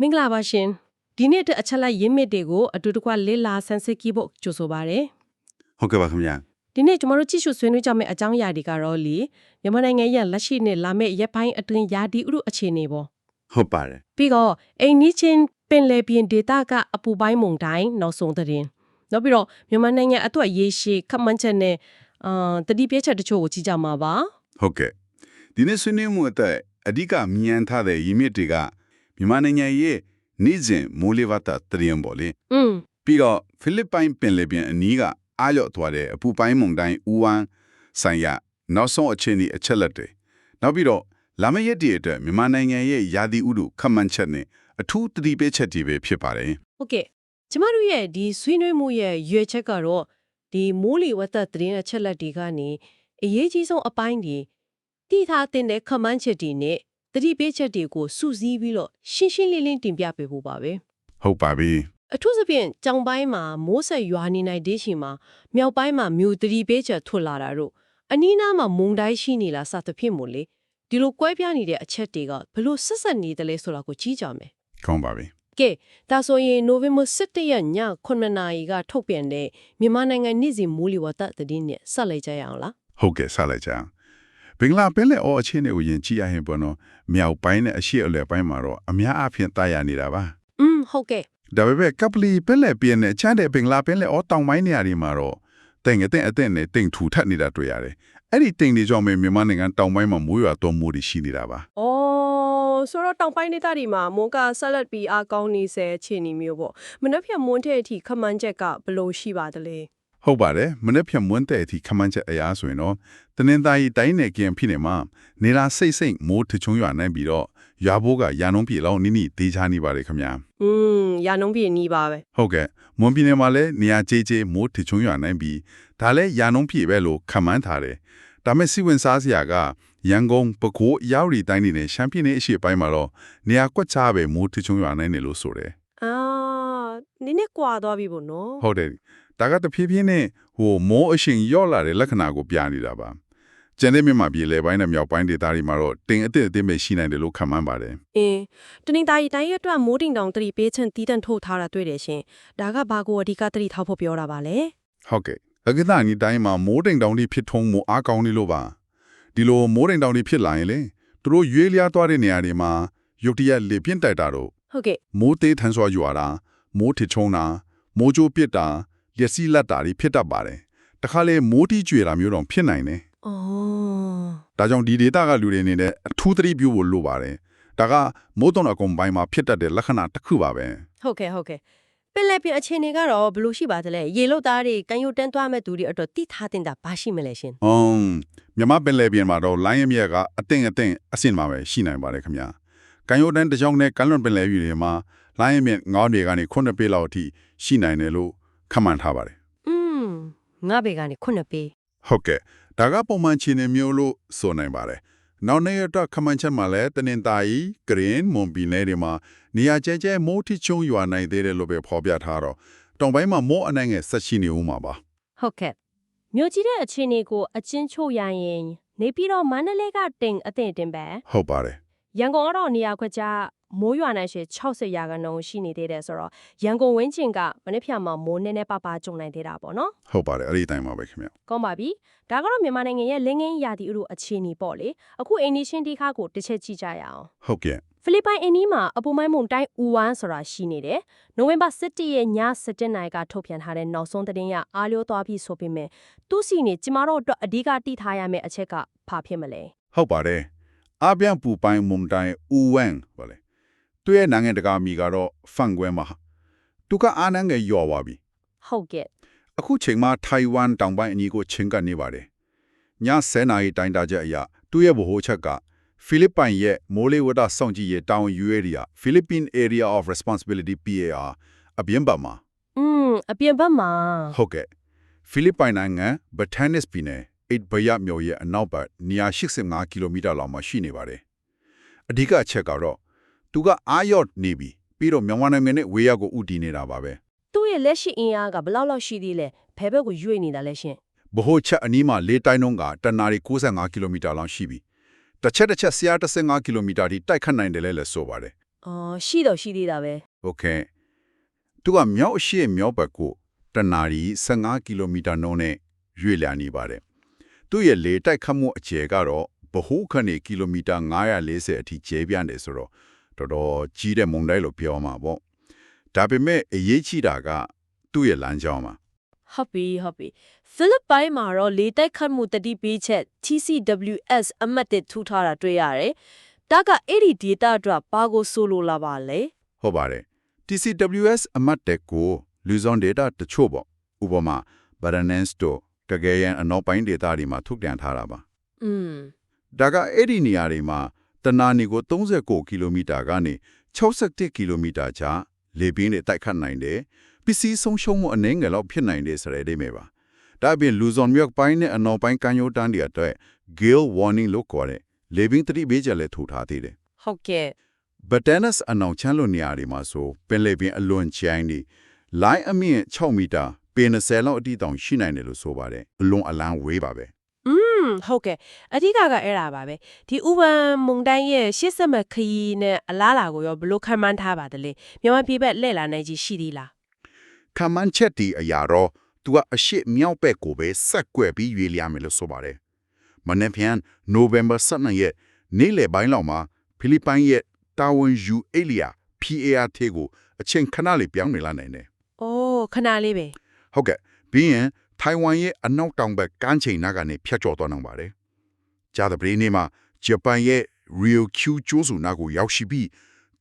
မင်္ဂလာပါရှင်ဒီနေ့အတွက်အချက်လက်ရင်းမြစ်တွေကိုအတူတကွလေ့လာဆန်းစစ်ကြည့်ဖို့ကြိုဆိုပါရစေဟုတ်ကဲ့ပါခင်ဗျာဒီနေ့ကျွန်တော်တို့ကြည့်ရှုဆွေးနွေးကြမယ့်အကြောင်းအရာတွေကတော့လေမြန်မာနိုင်ငံရဲ့လက်ရှိနဲ့လာမယ့်ရက်ပိုင်းအတွင်းယာတီဥရုအခြေအနေပေါ့ဟုတ်ပါတယ်ပြီးတော့အိမ်နီးချင်းပင်လယ်ပြင်ဒေသကအပူပိုင်းမုန်တိုင်းနောက်ဆုံးသတင်းနောက်ပြီးတော့မြန်မာနိုင်ငံအတွက်ရေရှည်ခက်မှန်းချက်နဲ့အာတတိပြည့်ချက်တချို့ကိုကြည့်ကြမှာပါဟုတ်ကဲ့ဒီနေ့ဆွေးနွေးမှုအသက်အဓိကမြန်ထားတဲ့ရင်းမြစ်တွေက မြန်မာနိုင်ငံရဲ့နေ့စဉ်မိုးလေဝသတရင်ပေါ်လေอืมပြီးတော့ဖိလစ်ပိုင်ပင်လယ်ပြင်အနီးကအားလျော့သွားတဲ့အပူပိုင်းမုန်တိုင်းဥဝမ်ဆိုင်ရာနောက်ဆုံးအခြေအနေအချက်လက်တွေနောက်ပြီးတော့လာမယ့်ရက်ဒီအတွက်မြန်မာနိုင်ငံရဲ့ယာတီဥတုခက်မှန်းချက်နဲ့အထူးတတိပေးချက်တွေပဲဖြစ်ပါတယ်ဟုတ်ကဲ့ကျမတို့ရဲ့ဒီဆွေးနွေးမှုရဲ့ရွေချက်ကတော့ဒီမိုးလေဝသသတင်းအချက်လက်တွေကနေအရေးကြီးဆုံးအပိုင်းတွေတိထားတဲ့ခက်မှန်းချက်တွေနဲ့ တတိပေးချက်တွေကိုစုစည်းပြီးတော့ရှင်းရှင်းလင်းလင်းတင်ပြပေးဖို့ပါပဲဟုတ်ပါပြီအထူးသဖြင့်ကြောင်ပိုင်းမှာမိုးဆက်ရွာနေနိုင်တဲ့ချိန်မှာမြောက်ပိုင်းမှာမြို့တတိပေးချက်ထွက်လာတာတို့အနီးနားမှာမုန်တိုင်းရှိနေလားစသဖြင့်မို့လေဒီလိုကွဲပြားနေတဲ့အချက်တွေကဘလို့ဆက်ဆက်နေတယ်လဲဆိုတာကိုကြီးကြမယ်ကောင်းပါပြီကဲဒါဆိုရင်နိုဝင်ဘာ17ရက်ည9နာရီကထုတ်ပြန်တဲ့မြန်မာနိုင်ငံနေ့စဉ်မိုးလေဝသသတင်းနဲ့ဆက်လိုက်ကြရအောင်လားဟုတ်ကဲ့ဆက်လိုက်ကြအောင် ဘင်္ဂလားပင်လယ်အော်အခြေအနေကိုယင်ကြည့်ရရင်ပေါ့နော်မြောက်ပိုင်းနဲ့အရှေ့အလယ်ပိုင်းမှာတော့အများအားဖြင့်တာယာနေတာပါอืมဟုတ်ကဲ့ဒါပေမဲ့ကပလီပင်လယ်ပြင်နဲ့ချမ်းတဲ့ဘင်္ဂလားပင်လယ်အော်တောင်ပိုင်းနေရာတွေမှာတော့တိမ်အတဲ့အတဲ့နဲ့တိမ်ထူထပ်နေတာတွေ့ရတယ်အဲ့ဒီတိမ်တွေကြောင့်ပဲမြန်မာနိုင်ငံတောင်ပိုင်းမှာမိုးရွာသွန်းမှုတွေရှိနေတာပါဩဆိုတော့တောင်ပိုင်းဒေသတွေမှာမွန်ကဆက်လက်ပြီးအားကောင်းနေစေအခြေအနေမျိုးပေါ့မနှက်ဖြတ်မွန်တဲ့အထိခမန်းချက်ကဘလို့ရှိပါသလဲ ဟုတ်ပါတယ်မနေ့ဖြန်မွန်းတဲ့အထိခမန်းချက်အရာဆိုရင်တော့တနင်္သာရီတိုင်းနယ်ကင်ဖြစ်နေမှာနေလာစိတ်စိတ်မိုးထချုံရွာနိုင်ပြီးတော့ရွာဘိုးကရာနှုံးပြေလောက်နိနိတေးချနေပါတယ်ခင်ဗျာอืมရာနှုံးပြည့်နီးပါပဲဟုတ်ကဲ့မွန်ပြည်နယ်မှာလည်းနေရာကျေးကျေးမိုးထချုံရွာနိုင်ပြီးဒါလည်းရာနှုံးပြေပဲလို့ခန့်မှန်းထားတယ်ဒါမဲ့စီဝင်စားစရာကရန်ကုန်ပဲခူးရောက်ရီတိုင်းနေနဲ့ရှမ်းပြည်နယ်အရှေ့ပိုင်းမှာတော့နေရာကွက်ချပဲမိုးထချုံရွာနိုင်တယ်လို့ဆိုတယ်အာနည်းနည်းကွာသွားပြီပေါ့နော်ဟုတ်တယ် ဒါကတဖြည်းဖြည်းနဲ့ဟိုမိုးအရှင်ရော့လာတဲ့လက္ခဏာကိုပြနေတာပါကျန်တဲ့မြန်မာပြည်လေပိုင်းနဲ့မြောက်ပိုင်းဒေသတွေမှာတော့တင်အစ်စ်အစ်စ်ပဲရှိနိုင်တယ်လို့ခန့်မှန်းပါတယ်အင်းတနင်္သာရီတိုင်းရဲ့အတွက်မိုးတင်တောင်တတိပေးချင်တီးတန့်ထုတ်ထားတာတွေ့တယ်ရှင်ဒါကဘာကိုအဓိကတတိထောက်ဖို့ပြောတာပါလဲဟုတ်ကဲ့အကသနီတိုင်းမှာမိုးတိမ်တောင်တွေဖြစ်ထုံးမှုအားကောင်းနေလို့ပါဒီလိုမိုးတိမ်တောင်တွေဖြစ်လာရင်လေသူတို့ရွေးလျားသွားတဲ့နေရာတွေမှာရုတ်တရက်လေပြင်းတိုက်တာတော့ဟုတ်ကဲ့မိုးသေးထန်စွာရွာတာမိုးထချုံတာမိုးကြိုးပစ်တာ လျက်စီးလက်တာတွေဖြစ်တတ်ပါတယ်တခါလေမိုးတီးကြွေတာမျိုးတော့ဖြစ်နိုင်တယ်ဩဒါကြောင့်ဒီဒေတာကလူတွေအနေနဲ့အထူးသတိပြုဖို့လိုပါတယ်ဒါကမိုးတုံအကုံပိုင်းမှာဖြစ်တတ်တဲ့လက္ခဏာတစ်ခုပါပဲဟုတ်ကဲ့ဟုတ်ကဲ့ပင်လယ်ပြင်အခြေအနေကတော့ဘယ်လိုရှိပါသလဲရေလုတ်သားတွေကန်ယိုတန်းသွားမဲ့သူတွေအတွက်တိထားတင်တာဘာရှိမလဲရှင်။အင်းမြမပင်လေပြင်မှာတော့လိုင်းရမြက်ကအတင်းအတင်းအဆင့်မှာပဲရှိနိုင်ပါတယ်ခင်ဗျာ။ကန်ယိုတန်းတစ်ကြောင်းနဲ့ကန်လွန်ပင်လေပြည်တွေမှာလိုင်းရမြက်ငေါင်းတွေကနေခုနှစ်ပေလောက်အထိရှိနိုင်တယ်လို့ ခန့်မှန်းထားပါတယ်อืมငါဘေကနေခုနှစ်ပေး။ဟုတ်ကဲ့။ဒါကပုံမှန်ခြေနေမျိုးလို့ဆိုနိုင်ပါတယ်။နောက်နေ့တော့ခန့်မှန်းချက်မှာလည်းတနင်္သာရီဂရင်းမွန်ပြည်နယ်တွေမှာနေရာကျဲကျဲမိုးထချုံရွာနိုင်သေးတယ်လို့ပဲဖော်ပြထားတော့တောင်ပိုင်းမှာမိုးအနှံ့ငယ်ဆက်ရှိနေဦးမှာပါဟုတ်ကဲ့မြို့ကြီးတဲ့အခြေအနေကိုအချင်းချို့ရရင် နေပြီးတော့မန္တလေးကတင်အသင့်တင်ပဲ။ဟုတ်ပါတယ်ရန်ကုန်ကတော့နေရာခွက်ကြား မိုးရွာနိုင်ရှေ60ရာခိုင်နှုန်းရှိနေသေးတယ်ဆိုတော့ရန်ကုန်ဝင်းချင်းကမနေ့ဖြန်မှာမိုးနည်းနည်းပါးပါးကျုံနိုင်သေးတာပေါ့နော်။ဟုတ်ပါတယ်အဲ့ဒီအတိုင်းပါပဲခင်ဗျာကောင်းပါပြီဒါကတော့မြန်မာနိုင်ငံရဲ့လင်းငင်းရာသီဥတုအခြေအနေပေါ့လေအခုအိန္ဒိရှင်ဒီခါကိုတစ်ချက်ကြည့်ကြရအောင်။ဟုတ်ကဲ့ဖိလစ်ပိုင်အင်းနီးမှာအပူမိုင်းမုန်တိုင်းဥဝမ်ဆိုတာရှိနေတယ်နိုဝင်ဘာ17ရက်ည7နာရီကထုတ်ပြန်ထားတဲ့နောက်ဆုံးသတင်းရအားလျောသွားပြီးဆိုပေမဲ့သူစီနေကျမတို့အတွက်အဓိကတိထားရမယ့်အချက်ကဘာဖြစ်မလဲဟုတ်ပါတယ်အပြန်ပူပိုင်မုန်တိုင်းဦးဝမ်ဗါလေ သူရဲ့နိုင်ငံတကာမီကတော့ဖန်ကွဲမှာသူကအာနန်ငယ်ယော်ပါပြီဟုတ်ကဲ့အခုချိန်မှာထိုင်ဝမ်တောင်ပိုင်းအနီးကိုချင်းကနေပါတယ်ည10နာရီတိုင်းတာချက်အရသူရဲ့ဗဟိုချက်ကဖိလစ်ပိုင်ရဲ့မိုးလေဝသစောင့်ကြည့်ရေးတောင်ယူအေရီယာ Philippine Area of Responsibility PAR အပြင်ဘက်မှာอืมအပြင်ဘက်မှာဟုတ်ကဲ့ဖိလစ်ပိုင်နိုင်ငံဘတ်တန်နစ်ပြည်နယ်အိတ်ဘယမြို့ရဲ့အနောက်ဘက်185ကီလိုမီတာလောက်မှာရှိနေပါတယ်အဓိကအချက်ကတော့ သူကအာယော့နေပြီပြီးတော့မြန်မာနိုင်ငံနဲ့ဝေးရောက်ကိုဥတည်နေတာပါပဲ သူ့ရဲ့လက်ရှိအင်အားကဘယ်လောက်လောက်ရှိသေးလဲဘယ်ဘက်ကိုရွေ့နေတာလဲရှင် ဗဟိုချက်အနီးမှာလေးတိုင်းလုံးကတနာရီ65ကီလိုမီတာလောက်ရှိပြီတစ်ချက်တစ်ချက်135ကီလိုမီတာထိတိုက်ခတ်နိုင်တယ်လဲလဲဆိုပါတယ် အော်ရှိတော့ရှိသေးတာပဲ โอเคသူကမြောက်အရှိမြောက်ဘက်ကိုတနာရီ15ကီလိုမီတာနှုန်းနဲ့ရွေ့လျာနေပါတယ်သူ့ရဲ့လေတိုက်ခတ်မှုအကျယ်ကတော့ဗဟိုခန့်နေကီလိုမီတာ940အထိကျဲပြန့်နေဆိုတော့ တော်တော်ကြီးတဲ့မုန်တိုင်းလို့ပြောမှာပေါ့ဒါပေမဲ့အရေးကြီးတာကသူ့ရဲ့လမ်းကြောင်းမှာဟုတ်ပြီဟုတ်ပြီဖိလစ်ပိုင်မှာတော့လေတိုက်ခတ်မှုတတိပေးချက် TCWS အမှတ်တစ်ထူထားတာတွေ့ရတယ်။ဒါကအဲ့ဒီ data အတွက်ဘာကိုဆိုလိုလာပါလဲဟုတ်ပါတယ် TCWS အမတ်တက်ကိုလူဇွန် data တချို့ပေါ့ဥပမာ Baranens တို့ကကယ်ရန်အနောက်ပိုင်း data တွေမှာထုတ်ပြန်ထားတာပါ။อืมဒါကအဲ့ဒီနေရာတွေမှာ တနာနီကို39ကီလိုမီတာကနေ61ကီလိုမီတာကြားလေပြင်းနဲ့တိုက်ခတ်နိုင်တယ်ပစ္စည်းဆုံးရှုံးမှုအနည်းငယ်လောက်ဖြစ်နိုင်တယ်ဆိုတဲ့အိမ်ပဲပါဒါအပြင်လူဇွန်မြောက်ပိုင်းနဲ့အနောက်ပိုင်းကမ်းရိုးတန်းတွေအတွက် gale warning လို့ခေါ်တဲ့လေပြင်းသတိပေးချက်လည်းထုတ်ထားသေးတယ်ဟုတ်ကဲ့ဘတ်တန်နက်အနောက်ချမ်းလွန်နေရာတွေမှာဆိုပင်လယ်ပြင်အလွန်ချိုင်းနေလိုင်းအမြင့်6မီတာပေ20လောက်အတိတောင်ရှိနိုင်တယ်လို့ဆိုပါတယ်အလွန်အလန်းဝေးပါပဲ อืมဟုတ်ကဲ့အဓိကကအဲ့ဒါပါပဲဒီဥပန်မုန်တိုင်းရဲ့ရှစ်ဆက်မခရီးနဲ့အလားလာကိုရောဘယ်လို့ခံမှန်းထားပါသလဲမြန်မာပြည်ဘက်လှည့်လာနိုင်ကြီးရှိသေးလားခမန်းချက်တီအရာတော့သူကအရှိမြောက်ဘက်ကိုပဲဆက်ကွယ်ပြီးရွေးလျာမယ်လို့ဆိုပါတယ်မနေ့ပြန် November 12ရက်နေ့လယ်ပိုင်းလောက်မှာဖိလစ်ပိုင်ရဲ့တာဝန်ယူအေလီယာ PART ကိုအချိန်ခဏလေးပြောင်းနေလာနိုင်တယ်။အိုးခဏလေးပဲဟုတ်ကဲ့ပြီးရင် ထိုင်ဝမ်ရဲ့အနောက်တောင်ဘက်ကမ်းခြေနားကနေဖြတ်ကျော်သွားနိုင်ပါတယ်။ကြာသပတေးနေ့မှာဂျပန်ရဲ့ Rio Q ကျိုးစုနားကိုရောက်ရှိပြီး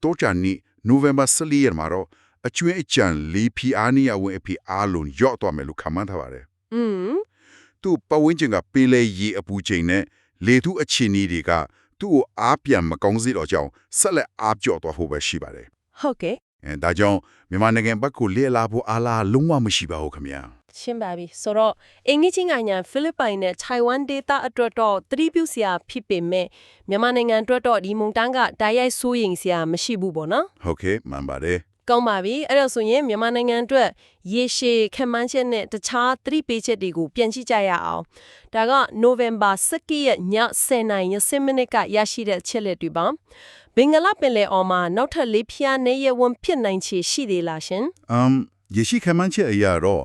တောချန်နေ့ November 14ရက်မှာတော့အကျွင်းအကြံလီဖီအာနီယာဝင်အဖီအားလုံးရော့သွားမယ်လို့ခန့်မှန်းထားပါတယ်။อืม။သူ့ပတ်ဝန်းကျင်ကပေးလေရေအပူချိန်နဲ့လေထုအခြေအနေတွေကသူ့ကိုအားပြန်မကောင်းစေတော့ကြောင်းဆက်လက်အားပြော့သွားဖို့ပဲရှိပါတယ်ဟုတ်ကဲ့။အဲဒါကြောင့်မြန်မာနိုင်ငံဘက်ကိုလေ့လာဖို့အားလားလုံးဝမရှိပါဘူးခင်ဗျာ။ ရှင်းပါပြီဆိုတော့အင်္ဂလိပ်ချင်းကညာဖိလစ်ပိုင်နဲ့ထိုင်ဝမ်ဒေသအတွက်တော့သတိပြုစရာဖြစ်ပေမဲ့မြန်မာနိုင်ငံအတွက်တော့ဒီမုန်တန်းကတိုက်ရိုက်စိုးရိမ်စရာမရှိဘူးပေါ့နော်ဟုတ်ကဲ့မှန်ပါတယ်ကောင်းပါပြီအဲ့တော့ဆိုရင်မြန်မာနိုင်ငံအတွက်ရေရှည်ခံမှန်းချက်နဲ့တခြားသတိပေးချက်တွေကိုပြန်ကြည့်ကြရအောင်ဒါက November 17ရက်ည10:00နာရီ10မိနစ်ကရရှိတဲ့ချက်လက်တွေပါဘင်္ဂလားပင်လယ်အော်မှာနောက်ထပ်လေးဖျားနေရဝန်ဖြစ်နိုင်ချေရှိသေးလားရှင်။ um ရရှိခမန်းချက်အရာတော့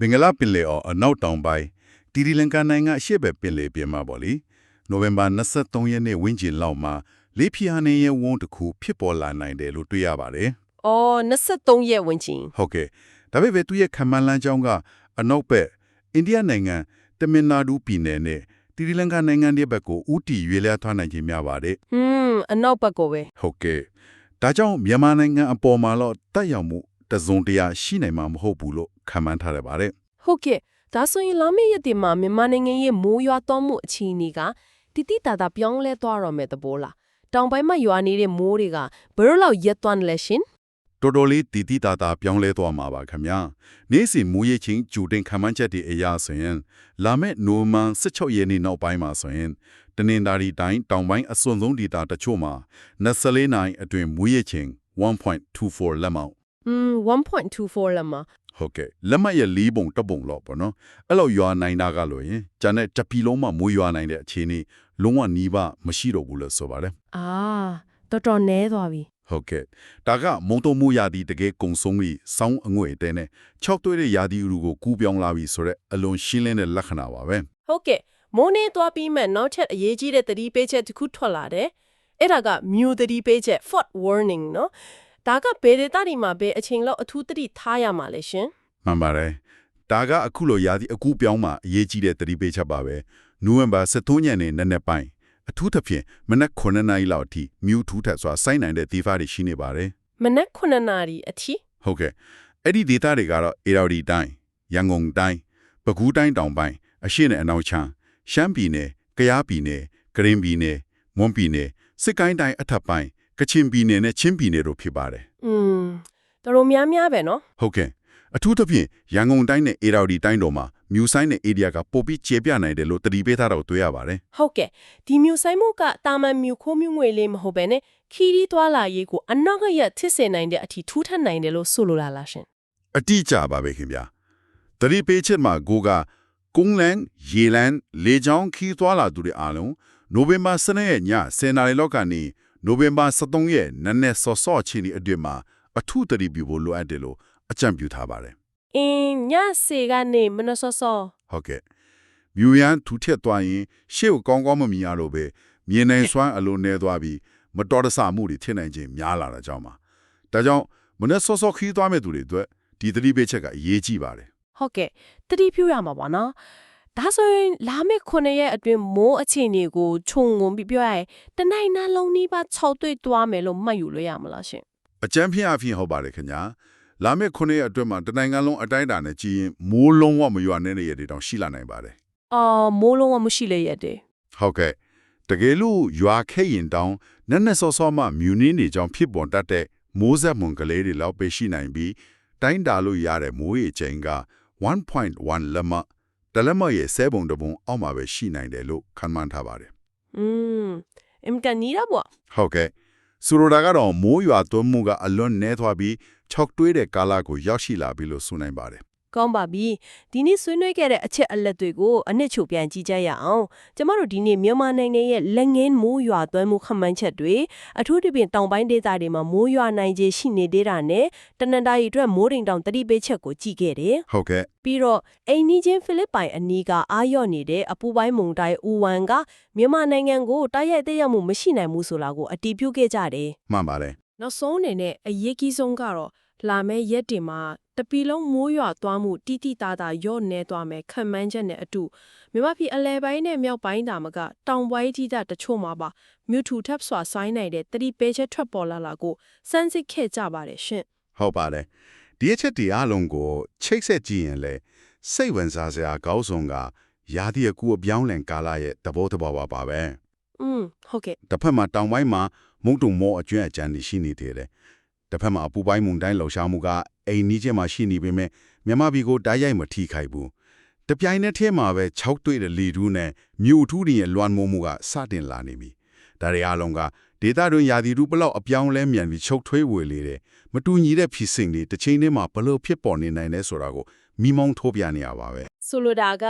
ဘင်္ဂလားပင်လယ်အော်အနောက်တောင်ပိုင်းတီရီလင်္ကာနိုင်ငံအရှေ့ဘက်ပင်လယ်ပြင်မှာပေါ့လေ။နိုဝင်ဘာ23ရက်နေ့ဝင်းကျင်လောက်မှာလေးဖျားနေရဲ့ဝုန်းတစ်ခုဖြစ်ပေါ်လာနိုင်တယ်လို့တွေ့ရပါတယ်။အော်23ရက်ဝင်ချင်။ဟုတ်ကဲ့။ဒါပေမဲ့သူရဲ့ခမန်းလန်းကြောင်းကအနောက်ဘက်အိန္ဒိယနိုင်ငံတမင်နာဒူပြည်နယ်နဲ့တီရီလင်္ကာနိုင်ငံရဲ့ဘက်ကိုဥတီရွေးလျားထားနိုင်ခြင်းများပါတယ်။ဟွန်းအနောက်ဘက်ကိုပဲဟုတ်ကဲ့ဒါကြောင့်မြန်မာနိုင်ငံအပေါ်မှာတော့တက်ရောက်မှုတစ်စုံတရာရှိနိုင်မှာမဟုတ်ဘူးလို့ ခန့်မှန်းထားရပါတယ်။ဟုတ်ကဲ့ဒါဆိုရင်လာမယ့်ရက်ဒီမှာမြန်မာနိုင်ငံရဲ့မိုးရွာသွန်းမှုအခြေအနေကတိတိတသာပြောင်းလဲသွားတော့မယ်သဘောလား။တောင်ပိုင်းမှာရွာနေတဲ့မိုးတွေကဘယ်တော့လောက်ရက်သွားလဲရှင်တော်တော်လေးတည်တည်တာတာပြောင်းလဲသွားမှာပါခင်ဗျာနေ့စဉ်မူရချင်းဂျူတင်ခန့်မှန်းချက်တွေအရာဆိုရင်လာမယ့်နိုမန်16ရက်နေ့နောက်ပိုင်းမှာဆိုရင်တနင်္သာရီတိုင်းတောင်ပိုင်းအစွန်ဆုံးဒေတာတချို့မှာ24နိုင်အတွင်မူရချင်း1.24လက်မောက်။อืม1.24လက်မှာ ဟုတ်ကဲ့လက်မှတ်ရဲ့လေးပုံတစ်ပုံလောက်ပေါ့နော်အဲ့လောက်ရွာနိုင်တာကလို့ရင်ဂျန်တဲ့တပီလုံးမှာမွေးရွာနိုင်တဲ့အခြေအနေလုံးဝနီးပါမရှိတော့ဘူးလို့ဆိုပါတယ်အာတော်တော်နဲသွားပြီဟုတ်ကဲ့ဒါကမုံတုံမှုရာသီတကယ်ကုံဆုံးပြီးစောင်းအငွေ့တဲ့နဲ့၆သွေးတဲ့ရာသီဥတုကိုကူးပြောင်းလာပြီဆိုတော့အလွန်ရှင်းလင်းတဲ့လက္ခဏာပါပဲ။ဟုတ်ကဲ့မိုးနေသွားပြီးမှနောက်ထပ်အရေးကြီးတဲ့သတိပေးချက်တစ်ခုထွက်လာတယ်။အဲ့ဒါကမြူသတိပေးချက် fault warning နော်။ ဒါကဘယ်ဒေသဒီမှာပဲအချိန်လောက်အထူးသတိထားရမှာလဲရှင်။မှန်ပါတယ်ဒါကအခုလိုရာသီအကူးပြောင်းမှာအရေးကြီးတဲ့သတိပေးချက်ပါပဲနိုဝင်ဘာ13ရက်နေ့နက်နက်ပိုင်းအထူးသဖြင့်မနက်9နာရီလောက်အထိမြူထူးထက်စွာစိုင်းနိုင်တဲ့ဒီဖာတွေရှိနေပါတယ်မနက်9နာရီအထိဟုတ်ကဲ့အဲ့ဒီဒေတာတွေကတော့အေရာဝတီတိုင်းရန်ကုန်တိုင်းပဲခူးတိုင်းတောင်ပိုင်းအရှေ့နဲ့အနောက်ချမ်းရှမ်းပြည်နယ်ကယားပြည်နယ်ကရင်ပြည်နယ်မွန်ပြည်နယ်စစ်ကိုင်းတိုင်းအထက်ပိုင်း ကချင်ပြည်နယ်နဲ့ချင်းပြည်နယ်တို့ဖြစ်ပါတယ် อืมတော်တော်များများပဲเนาะ ဟုတ်ကဲ့အထူးသဖြင့်ရန်ကုန်တိုင်းနဲ့အေရာဝတီတိုင်းတို့မှာမြူဆိုင်နဲ့အေရီယာကပိုပြီးကျေပြနိုင်တယ်လို့တတိပေးထားတော့တွေ့ရပါတယ် ဟုတ်ကဲ့ဒီမြူဆိုင်မှုကတာမန်မြူခိုးမြူငွေလေးမဟုတ်ပဲねခီရီသွားလာရေးကိုအနောက်ကရက်ထစ်စင်နိုင်တဲ့အထိထူးထပ်နိုင်တယ်လို့ဆိုလိုလာလားရှင် အတိအကျပါပဲခင်ဗျာတတိပေးချက်မှာကိုကကုန်းလန်းရေလန်းလေချောင်းခီးသွားလာသူတွေအားလုံးနိုဝင်ဘာ12ရက်ည10နာရီလောက်ကနေ နိုဝင်ဘာ23ရက်နက်နက်စောစောအချိန်ဒီအတွင်းမှာအထူးတတိပြုဖို့လိုအပ်တယ်လို့အကြံပြုထားပါတယ်အင်းညစေကနေမနက်စောစောဟုတ်ကဲ့မြူရန်ထူထက်သွားရင်ရှေ့ကိုကောင်းကောင်းမမြင်ရလို့ပဲမြင်နိုင်စွမ်းအလိုနေသွားပြီးမတော်တဆမှုတွေထင်နိုင်ခြင်းများလာတာကြောင့်ပါဒါကြောင့်မနေ့စောစောခီးသွားမဲ့သူတွေအတွက်ဒီသတိပေးချက်ကအရေးကြီးပါတယ်ဟုတ်ကဲ့တတိပြုရမှာပါနော် ဒါဆိုရင်လာမယ့်9ရက်အတွင်းမိုးအခြေအနေကိုခြုံငုံပြီးပြောရရင်တနိုင်နာလုံးနီးပါ6တွေ့သွားမယ်လို့မှတ်ယူလို့ရမလားရှင်အကျန်းဖျင်းအဖြစ်ဟုတ်ပါတယ်ခင်ဗျာလာမယ့်ခုနှစ်ရက်အတွင်းမှာတနိုင်ငံလုံးအတိုင်းအတာနဲ့ကြည်ရင်မိုးလုံးဝမရွာနေတဲ့ရက်တွေတောင်ရှိလာနိုင်ပါတယ်အော်မိုးလုံးဝမရှိလေရက်တယ်ဟုတ်ကဲ့တကယ်လို့ရွာခဲ့ရင်တောင်နက်နက်စောစောမှမြူနင်းနေကြောင်ဖြစ်ပေါ်တတ်တဲ့မိုးဆက်မွန်ကလေးတွေလောက်ပဲရှိနိုင်ပြီးတိုင်းတာလို့ရတဲ့မိုးရေချိန်က1.1လက်မတ လက်မရဲ့ဆဲပုံတစ်ပုံအောက်မှာပဲရှိနိုင်တယ်လို့ခန့်မှန်းထားပါတယ်อืมအင်ကန်နီးတာပေါ့ဟုတ်ကဲ့ဆိုလိုတာကတော့မိုးရွာသွန်းမှုကအလွန်နည်းသွားပြီးခြောက်တွေးတဲ့ကာလကိုရောက်ရှိလာပြီလို့ဆိုနိုင်ပါတယ် ကောင်းပါပြီဒီနေ့ဆွေးနွေးခဲ့တဲ့အချက်အလက်တွေကိုအနှစ်ချုပ်ပြန်ကြည့်ကြရအောင်ကျမတို့ဒီနေ့မြန်မာနိုင်ငံရဲ့လက်ငင်းမိုးရွာသွမ်းမှုခန့်မှန်းချက်တွေအထူးသဖြင့်တောင်ပိုင်းဒေသတွေမှာမိုးရွာနိုင်ခြေရှိနေသေးတာနဲ့တနင်္သာရီအတွက်မိုးတိမ်တောင်တတိပေးချက်ကိုကြည့်ခဲ့တယ်ဟုတ်ကဲ့ပြီးတော့အိမ်နီးချင်းဖိလစ်ပိုင်အနီးကအာရော့နေတဲ့အပူပိုင်းမုန်တိုင်းအူဝမ်ကမြန်မာနိုင်ငံကိုတိုက်ရိုက်သက်ရောက်မှုမရှိနိုင်ဘူးဆိုတာကိုအတည်ပြုခဲ့ကြတယ်မှန်ပါတယ်နောက်ဆုံးအနေနဲ့အရေးကြီးဆုံးကတော့ လာမယ့်ရက်တင်မှာတပီလုံးမိုးရွာသွားမှုတိတိတသားရော့နေသွားမယ်ခံမှန်းချက်နဲ့အတူမြန်မာပြည်အလဲပိုင်းနဲ့မြောက်ပိုင်းတာမကတောင်ပိုင်းကြီးတာတချို့မှာပါမြူထူထပ်စွာဆိုင်းနိုင်တဲ့တတိပဲချက်ထွက်ပေါ်လာလာကိုစမ်းစစ်ခဲ့ကြပါတယ်ရှင်ဟုတ်ပါတယ်ဒီအချက်ဒီအလုံးကိုချိတ်ဆက်ကြည့်ရင်လေစိတ်ဝင်စားစရာကောင်းဆုံးကရာသီအကူအပြောင်းလင်ကာလရဲ့သဘောတဘာဝပါပဲอืมဟုတ်ကဲ့တစ်ဖက်မှာတောင်ပိုင်းမှာမုန်တုံမောအကျွမ်းအကြမ်းတွေရှိနေသေးတယ် တစ်ဖက်မှာအပူပိုင်းမုန်တိုင်းလှောင်ရှားမှုကအိမ်နီးချင်းမှာရှိနေပေမဲ့မြန်မာပြည်ကိုတိုက်ရိုက်မထိခိုက်ဘူးတပြိုင်နက်တည်းမှာပဲ၆တွေ့တဲ့လီဒူးနဲ့မြို့ထူးတွေရဲ့လွှမ်းမိုးမှုကစတင်လာနေပြီဒါတွေအလုံးကဒေတာတွင်ရာသီဥတုဘလောက်အပြောင်းလဲမြန်ပြီးချုပ်ထွေးဝေလေတယ်မတူညီတဲ့ဖြစ်စဉ်တွေတစ်ချိန်တည်းမှာဘလို့ဖြစ်ပေါ်နေနိုင်လဲဆိုတာကိုမိမောင်းထိုးပြနေရပါပဲဆိုလိုတာက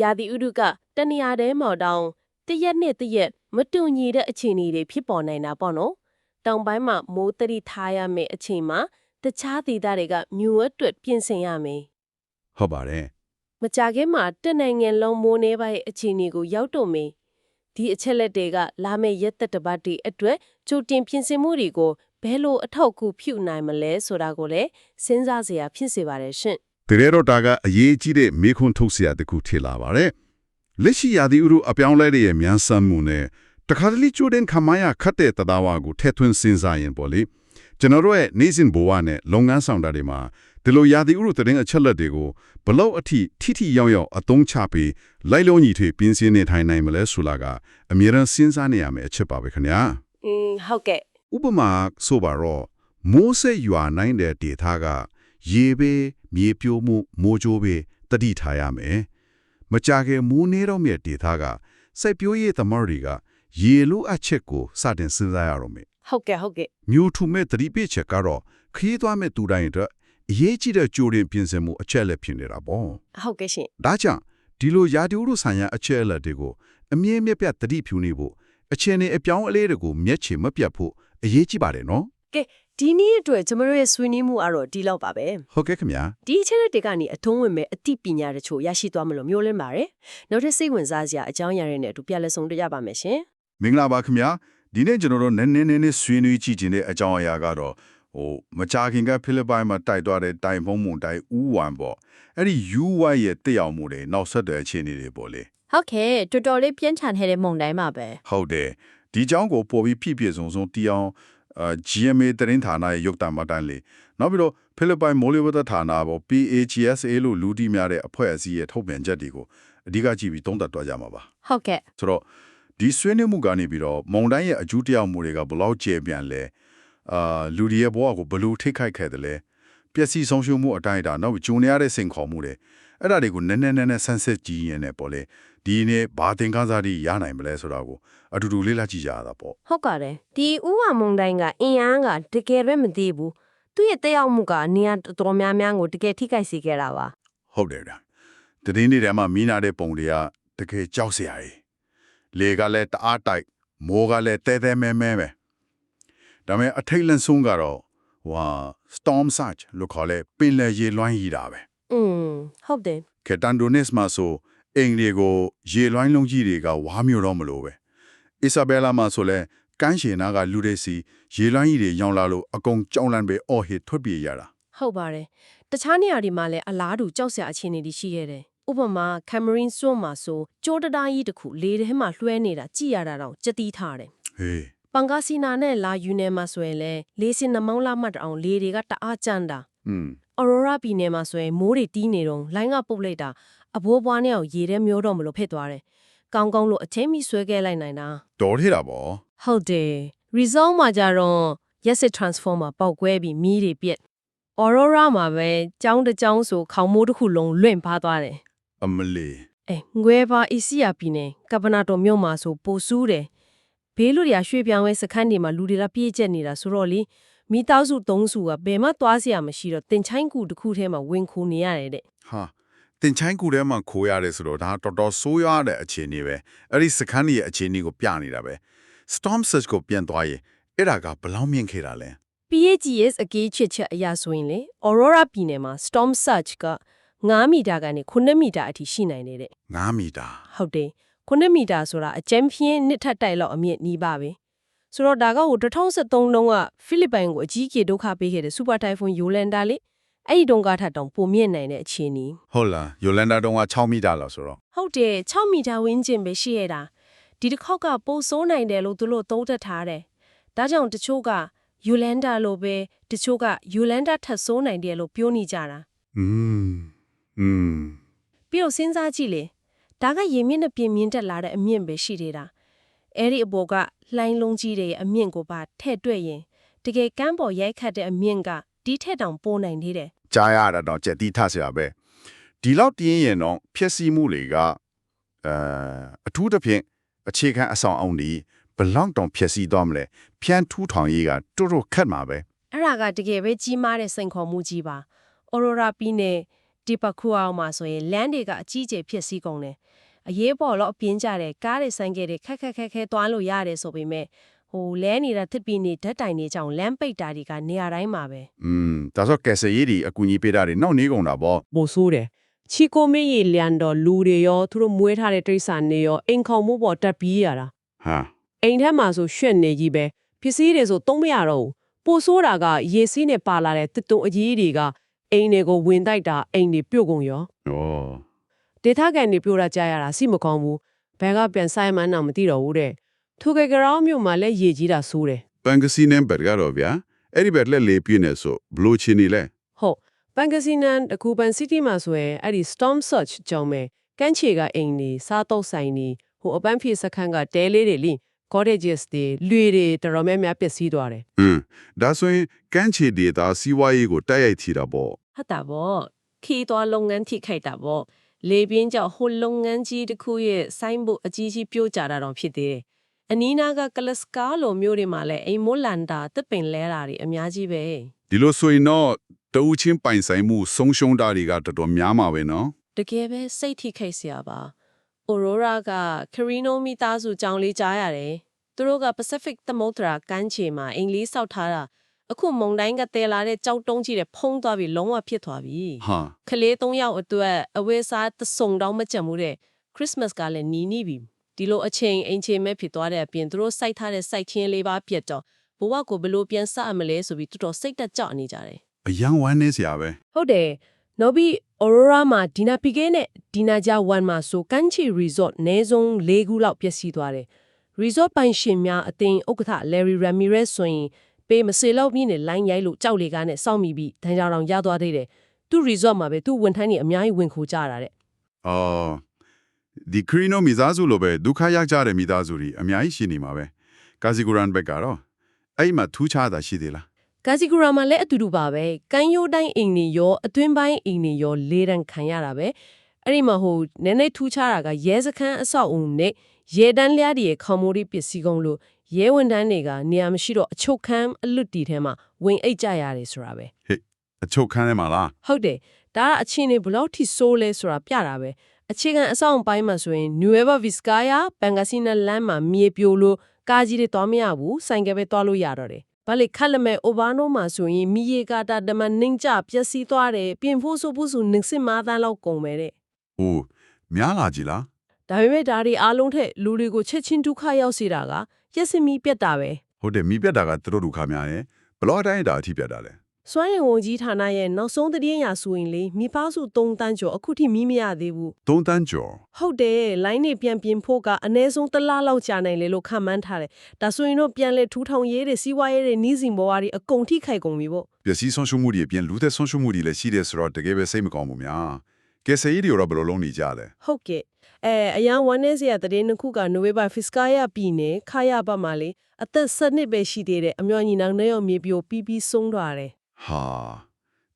ယာတိဥဒုကတဏှာတဲမော်တောင်တရက်နဲ့တရက်မတူညီတဲ့အခြေအနေတွေဖြစ်ပေါ်နိုင်တာပေါ့နော် တောင်ပိုင်းမှာမိုးတရိထားရမယ့်အချိန်မှာတခြားဒေသတွေကမြူဝတ်တွက်ပြင်ဆင်ရမယ်ဟုတ်ပါတယ်မကြခင်မှာတက်နိုင်ငံလုံးမိုးနေပါရဲ့အခြေအနေကိုရောက်တော့မေဒီအချက်လက်တွေကလာမယ့်ရက်သက်တစ်ပတ်တည်းအတွက်ကြိုတင်ပြင်ဆင်မှုတွေကိုဘယ်လိုအထောက်အကူပြုနိုင်မလဲဆိုတာကိုလည်းစဉ်းစားစရာဖြစ်စေပါတယ်ရှင်တကယ်တော့ဒါကအရေးကြီးတဲ့မေခွန်းထုတ်စရာတစ်ခုထင်လာပါတယ်လက်ရှိရာသီဥတုအပြောင်းလဲတဲ့ရဲ့မြန်ဆန်မှုနဲ့ တခါတလေကျိုးတဲ့ခမရခတ်တဲ့တဒါဝါကိုထည့်သွင်းစဉ်းစားရင်ပေါ့လေကျွန်တော်တို့ရဲ့နေစဉ်ဘဝနဲ့လုပ်ငန်းဆောင်တာတွေမှာဒီလိုရာသီဥတုတဲ့အချက်လက်တွေကိုဘလောက်အထိထိထိရောက်ရောက်အသုံးချပြီးလိုက်လုံးညီထွေပြင်းစင်းနေထိုင်နိုင်မလဲဆိုတာကအမြဲတမ်းစဉ်းစားနေရမယ့်အချက်ပါပဲခင်ဗျာအင်းဟုတ်ကဲ့ဥပမာဆိုပါတော့မိုးဆက်ရွာနိုင်တဲ့ဒေသကရေဘေးမြေပြိုမှုမိုးကြိုးဘေးတတိထားရမယ်။မကြခင်မိုးနေတော့မြတဲ့ဒေသကစိုက်ပျိုးရေးသမားတွေက ရေလိုအပ်ချက်ကိုစတင်စဉ်းစားရတော့မယ်ဟုတ်ကဲ့ဟုတ်ကဲ့။မြို့ထူမဲ့တတိပိချက်ကတော့ခရီးသွားမဲ့သူတိုင်းအတွက်အရေးကြီးတဲ့ကြိုတင်ပြင်ဆင်မှုအချက်လက်ဖြစ်နေတာပေါ့ဟုတ်ကဲ့ရှင်။ဒါကြောင့်ဒီလိုရာဒီဥတုဆိုင်ရာအချက်အလက်တွေကိုအမြင့်မြတ်ပြတ်တတိဖြူနေဖို့အခြေအနေအပြောင်းအလဲတွေကိုမျက်ခြေမပြတ်ဖို့အရေးကြီးပါတယ်နော်။ကဲဒီနေ့အတွက်ကျွန်တော်တို့ရဲ့ဆွေးနွေးမှုအတော့ဒီလောက်ပါပဲဟုတ်ကဲ့ခင်ဗျာဒီအချက်လက်တွေကနေအထုံးဝင်မဲ့အသိပညာတချို့ရရှိသွားမလို့မျိုးလင်းပါတယ်နောက်ထပ်စိတ်ဝင်စားစရာအကြောင်းအရာတွေနဲ့အတူပြလက်ဆုံးတွေ့ရပါမယ်ရှင် မင်္ဂလာပါခင်ဗျာဒီနေ့ကျွန်တော်တို့နည်းနည်းနည်းနည်းဆွေးနွေးကြည့်ခြင်းတဲ့အကြောင်းအရာကတော့ဟိုမကြာခင်ကဖိလစ်ပိုင်မှာတိုက်သွားတဲ့တိုင်ဖုံးမုန်တိုင်းဥဝမ်ပေါ့အဲ့ဒီ UY ရဲ့တက်ရောက်မှုတွေနောက်ဆက်တွဲအခြေအနေတွေပေါ့လေဟုတ်ကဲ့တော်တော်လေးပြင်းထန်ခဲ့တဲ့မုန်တိုင်းပါပဲဟုတ်တယ်ဒီအကြောင်းကိုပေါ်ပြီးပြည့်ပြည့်စုံစုံတီးအောင်အာ GMA တရင်ဌာနရဲ့ရုပ်တံမတန်းလေးနောက်ပြီးတော့ဖိလစ်ပိုင်မိုးလေဝသဌာနပေါ့ PAGSA လို့လူတီများတဲ့အဖွဲ့အစည်းရဲ့ထုတ်ပြန်ချက်တွေကိုအဓိကကြည့်ပြီးသုံးသပ်တွားကြမှာပါဟုတ်ကဲ့ဆိုတော့ ဒီဆွေးနွေးမှုကနေပြီးတော့မုံတိုင်းရဲ့အကျိုးတရားမှုတွေကဘယ်လောက်ကျေပြန်လဲအာလူတွေရဲ့ဘဝကိုဘယ်လိုထိခိုက်ခဲ့တယ်လဲပျက်စီးဆုံးရှုံးမှုအတိုင်းအတာနောက်ဂျုံနေရတဲ့စင်ခေါ်မှုတွေအဲ့ဒါတွေကိုနည်းနည်းနည်းနည်းဆန်းစစ်ကြည့်ရင်လည်းပေါ့လေဒီနေ့ဘာသင်ခန်းစာတွေရနိုင်မလဲဆိုတာကိုအတူတူလေ့လာကြည့်ကြရတာပေါ့ဟုတ်ကဲ့ဒီဥဝမုံတိုင်းကအင်အားကတကယ်ပဲမသိဘူးသူ့ရဲ့တက်ရောက်မှုကနေရာတော်တော်များများကိုတကယ်ထိခိုက်စေခဲ့တာပါဟုတ်တယ်ဗျာတည်င်းနေ့တည်းမှာမီးနာတဲ့ပုံတွေကတကယ်ကြောက်စရာကြီး လေကလည်းတအားတိုက်မိုးကလည်းတဲတဲမဲမဲပဲဒါပေမဲ့အထိတ်လန့်ဆုံးကတော့ဟွာ storm surge လို့ခေါ်လဲပင်လယ်ရေလွှမ်းရတာပဲอืมဟုတ်တယ်ကက်တန်ဒိုနစ်မှာဆိုအင်္ဂလိပ်ကိုရေလွှမ်းလုံးကြီးတွေကဝါမျိုးတော့မလို့ပဲအီဆာဘဲလာမှာဆိုလဲကမ်းခြေနာကလူတွေစီရေလွှမ်းကြီးတွေရောင်းလာလို့အကုန်ကြောင်လန့်ပဲအော်ဟစ်ထွက်ပြေးရတာဟုတ်ပါတယ်တခြားနေရာတွေမှာလည်းအလားတူကြောက်စရာအခြေအနေတွေရှိခဲ့တယ် ဥပမာကမ်မရင်စွန်းမှာဆိုကြိုးတတားကြီးတစ်ခုလေထဲမှာလွှဲနေတာကြည်ရတာတော့ကြက်တီးထားတယ်ဟေးပန်ကာစီနာနဲ့လာယူနယ်မှာဆိုရင်လည်းလေစင်နှမောင်းလာမှတ်တအောင်လေတွေကတအားကြမ်းတာอืมအော်ရိုရာပြည်နယ်မှာဆိုရင်မိုးတွေတီးနေတော့လိုင်းကပုတ်လိုက်တာအဘိုးဘွားနဲ့အောင်ရေထဲမျောတော့မလို့ဖြစ်သွားတယ်ကောင်းကောင်းလို့အချင်းမီဆွဲခဲ့လိုက်နိုင်တာတော်သေးတာပေါ့ဟုတ်တယ် result မှာကြတော့ yes it transformer ပေါက်ကွဲပြီးမီးတွေပြက် aurora မှာပဲကြောင်းတစ်ကြောင်းဆိုခေါင်မိုးတစ်ခုလုံးလွင့်ဖားသွားတယ် အမလီအဲငွေပါအီစီယာပြည်နယ်ကပနာတော်မြို့မှာဆိုပိုဆူးတယ်ဘေးလူတွေကရွှေ့ပြောင်းဝဲစခန်းတွေမှာလူတွေကပြည့်ကျက်နေတာဆိုတော့လေမိသားစုသုံးစုကဘယ်မှသွားစရာမရှိတော့တင်ချိုင်းကူတစ်ခုထဲမှာဝင်ခိုနေရတယ်တဲ့ဟာတင်ချိုင်းကူထဲမှာခိုးရတယ်ဆိုတော့ဒါတော်တော်ဆိုးရွားတဲ့အခြေအနေပဲအဲ့ဒီစခန်းကြီးရဲ့အခြေအနေကိုပြနေတာပဲ storm surge ကိုပြန်သွားရင်အဲ့ဒါကဘယ်လောက်မြင့်ခဲ့တာလဲ PAGS အကြီးချစ်ချက်အရာဆိုရင်လေ Aurora ပြည်နယ်မှာ storm surge က 9မီတာကနေ9မီတာအထိရှိနိုင်နေတဲ့9မီတာဟုတ်တယ်9မီတာဆိုတာအကျန်းဖြင်းနှစ်ထပ်တိုက်လောက်အမြင့်နီးပါပဲဆိုတော့ဒါကဟို2013တုန်းကဖိလစ်ပိုင်ကိုအကြီးကြီးဒုက္ခပေးခဲ့တဲ့ Super Typhoon Yolanda လေအဲ့ဒီတုန်းကထပ်တောင်ပိုမြင့်နိုင်တဲ့အခြေအနေဟုတ်လားယိုလန်ဒါတုံးက6မီတာလောက်ဆိုတော့ဟုတ်တယ်6မီတာဝန်းကျင်ပဲရှိရတာဒီတစ်ခေါက်ကပိုဆိုးနိုင်တယ်လို့သူတို့သုံးသပ်ထားတယ်ဒါကြောင့်တချို့က Yolanda လို့ပဲတချို့က Yolanda ထပ်ဆိုးနိုင်တယ်လို့ပြောနေကြတာอืม อืมပြီးတော့စဉ်းစားကြည့်လေဒါကရေမြင့်နဲ့ပြင်မြင့်တက်လာတဲ့အမြင့်ပဲရှိသေးတာအဲ့ဒီအပေါ်ကလှိုင်းလုံးကြီးတွေရဲ့အမြင့်ကိုပါထဲ့တွက်ရင်တကယ်ကမ်းပေါ်ရိုက်ခတ်တဲ့အမြင့်ကဒီထက်တောင်ပိုနိုင်နေတယ်ကြားရတာတော့ကြက်တိထဆရာပဲဒီလောက်တင်းရင်တော့ဖြည့်ဆည်းမှုတွေကအဲအထူးသဖြင့်အခြေခံအဆောင်အောင်ဒီဘယ်လောက်တောင်ဖြည့်ဆည်းသွားမလဲဖြန်းထူးထောင်ရေးကတော်တော်ခက်မှာပဲအဲ့ဒါကတကယ်ပဲကြီးမားတဲ့စိန်ခေါ်မှုကြီးပါအော်ရိုရာပြည်နယ် ဒီပခုအောင်မှာဆိုရင်လမ်းတွေကအကြီးအကျယ်ဖြစ်စည်းကုန်တယ်အရေးပေါ်တော့အပြင်းကြတယ်ကားတွေဆိုင်ကယ်တွေခက်ခက်ခက်ခဲသွားလို့ရတယ်ဆိုပေမဲ့ဟိုလဲနေတာတစ်ပီနေဓာတ်တိုင်နေကြောင်လမ်းပိတ်တာတွေကနေရာတိုင်းမှာပဲอืมဒါဆိုကက်ဆယ်ရေးဒီအကူအညီပေးတာတွေနောက်နေကုန်တာပေါ့ပိုဆိုးတယ်ချီကိုမေးရီလန်တော်လူတွေရောသူတို့မွေးထားတဲ့တိရစ္ဆာန်တွေရောအိမ်ခေါင်မှုပေါ်တက်ပြီးရတာဟာအိမ်ထဲမှာဆိုရွှက်နေကြီးပဲပစ္စည်းတွေဆိုသုံးမရတော့ဘူးပိုဆိုးတာကရေစီးနဲ့ပါလာတဲ့တစ်တုံအကြီးတွေက အိမ်တွေကိုဝင်တိုက်တာအိမ်တွေပြုတ်ကုန်ရောဩဒေသခံတွေပြောတာကြားရတာစိမကောင်းဘူးဘယ်ကပြန်ဆိုင်မှန်းတော့မသိတော့ဘူးတဲ့သူကကြောင်မြို့မှာလည်းရေကြီးတာဆိုးတယ်ပန်ကစီနမ်ဘတ်ကတော့ဗျာအဲ့ဒီဘက်လက်လေးပြင်းနေဆိုဘလို့ချင်းနေလဲဟုတ်ပန်ကစီနန်တကူပန်စီးတီးမှာဆိုရင်အဲ့ဒီ storm surge ကြောင့်ပဲကမ်းခြေကအိမ်တွေစားတော့ဆိုင်တွေဟိုအပန်းဖြေစခန်းကတဲလေးတွေလိ cottages တွေလွေတွေတော်တော်များများပျက်စီးသွားတယ်อืมဒါဆိုရင်ကမ်းခြေဒေတာစီးပွားရေးကိုတိုက်ရိုက်ထီတာပေါ့ဟုတ်တာပေါ့ခီးသွားလုပ်ငန်းထိခိုက်တာပေါ့လေပြင်းကြောင့်ဟိုလုပ်ငန်းကြီးတစ်ခုရဲ့ဆိုင်းဘုတ်အကြီးကြီးပြိုးကျတာတော့ဖြစ်သေးတယ်အနီးနားကကလစကာလိုမျိုးတွေမှာလည်းအိမ်မိုးလန်တာတစ်ပင်လဲတာတွေအများကြီးပဲဒီလိုဆိုရင်တော့တဦးချင်းပိုင်ဆိုင်မှုဆုံးရှုံးတာတွေကတော်တော်များမှာပဲနော်တကယ်ပဲစိတ်ထိခိုက်စရာပါ။ Aurora က Carino မိသားစုကြောင်းလေးကြားရတယ်။သူတို့က Pacific သမုဒ္ဒရာကမ်းခြေမှာအင်္ဂလိပ်ဆောက်ထားတာအခုမုန်တိုင်းကတဲလာတဲ့ကြောက်တုံးကြီးတွေဖုံးသွားပြီးလုံးဝဖြစ်သွားပြီဟာ။ကလေး၃ယောက်အတွက်အဝေးစားသစုံတောင်းမကြံမှုတဲ့ Christmas ကလည်းနီးနီးပြီ။ဒီလိုအချိန်အင်ချိန်မဲ့ဖြစ်သွားတဲ့အပြင်သူတို့စိုက်ထားတဲ့စိုက်ခင်းလေးပါပြတ်တော့ဘဝကိုဘယ်လိုပြန်စအမလဲဆိုပြီးတော်တော်စိတ်တက်ကြနေကြတယ်အယံဝမ်းနေစရာပဲဟုတ်တယ်။ နောက်ပြီး Aurora မှာဒီနာပီကေနဲ့ဒီနာဂျာ1မှာဆိုကန်ချီ resort နဲဆုံး၄ခုလောက်ပျက်စီးသွားတယ်။ resort ပိုင်ရှင်များအသင်းဥက္ကဋ္ဌ Larry Ramirez ဆိုရင်ပေးမစေလောက်ပြီးနဲ့လိုင်းရိုက်လို့ကြောက်လေကားနဲ့စောင့်မိပြီးဒဏ်ကြောင်တောင်ရသွားသေးတယ်။သူ resort မှာပဲသူဝန်ထမ်းတွေအများကြီးဝင်ခိုကြတာတဲ့အော်ဒီခရီနိုမိသားစုလိုပဲဒုက္ခရောက်ကြတဲ့မိသားစုတွေအများကြီးရှိနေမှာပဲကာဇီဂူရန်ဘက်ကတော့အဲ့မှာထူးခြားတာရှိသေးလား။ ကာစီဂူရာမှာလည်းအတူတူပါပဲ။ကန်ယိုတိုင်းအိမ်နေရောအတွင်းပိုင်းအိမ်နေရောလေးတန်းခံရတာပဲ။အဲ့ဒီမှာဟိုနည်းနည်းထူးခြားတာကရဲစခန်းအဆောက်အုံနဲ့ရဲတန်းလျားတွေရဲ့ခေါမိုရီပစ္စည်းကုန်လို့ရဲဝန်ထမ်းတွေကနေရာမရှိတော့အချုပ်ခန်းအလွတ်တီထဲမှာဝင်အိတ်ကြရတယ်ဆိုတာပဲအချုပ်ခန်းထဲမှာလားဟုတ်တယ်ဒါကအချင်းနေဘယ်လောက်ထိဆိုးလဲဆိုတာပြတာပဲအခြေခံအဆောက်အုံပိုင်းမှာဆိုရင် Nueva Vizcaya Pangasinan Land မှာမြေပြိုလို့ကားကြီးတွေသွားမရဘူးဆိုင်ကယ်ပဲသွားလို့ရတော့တယ် ဘာလေခက်လမဲ့အိုဘာနိုမှာဆိုရင်မီယေကာတာတမန်နင်းကြပျက်စီးသွားတယ်ပြင်ဖို့ဆိုဖို့ဆိုနစ်စင်မာတန်းလောက်ကုန်မယ်တဲ့။အိုးများလာကြည်လားဒါပေမဲ့ဒါတွေအားလုံးထက်လူတွေကိုချက်ချင်းဒုက္ခရောက်စေတာကရက်စင်မီပြတ်တာပဲ။ဟုတ်တယ်မိပြတ်တာကသူတို့ဒုက္ခများတယ်။ဘလော့တိုင်းဒါအထိပြတ်တာလေ စွမ်းရည်ဝန်ကြီးဌာနရဲ့နောက်ဆုံးသတင်းရဆိုရင်လေမိဖစု3တန်းကျော်အခုထိမီးမရသေးဘူး။သုံးတန်းကျော်ဟုတ်တယ်လိုင်းနေပြန်ပြင်ဖို့ကအနည်းဆုံးတစ်လလောက်ကြာနိုင်လေလို့ခန့်မှန်းထားတယ်ဒါဆိုရင်တော့ပြန်လဲထူထောင်ရေးတဲ့စီးပွားရေးတဲ့နီးစင်ဘဝတွေအကုန်ထိခိုက်ကုန်ပြီပေါ့ပျက်စီးဆုံးရှုံးမှုတွေအပြင်လူသက်ဆုံးရှုံးမှုတွေလည်းရှိတယ်ဆိုတော့တကယ်ပဲစိတ်မကောင်းဘူးများ။ကဲဆယ်ကြီးတွေတော့ဘယ်လိုလုပ်နေကြလဲဟုတ်ကဲ့အဲအရန်ဝန်နေစရာသတင်းတစ်ခုကနိုဝေဘာဖစ်ကာယာပြည်နယ်ခါရဘတ်မှာလေအသက်၁နှစ်ပဲရှိသေးတယ်အမြော်ညီနောင်နဲ့ရောမြေပြိုပြီးပြီးဆုံးသွားတယ်။ ဟာ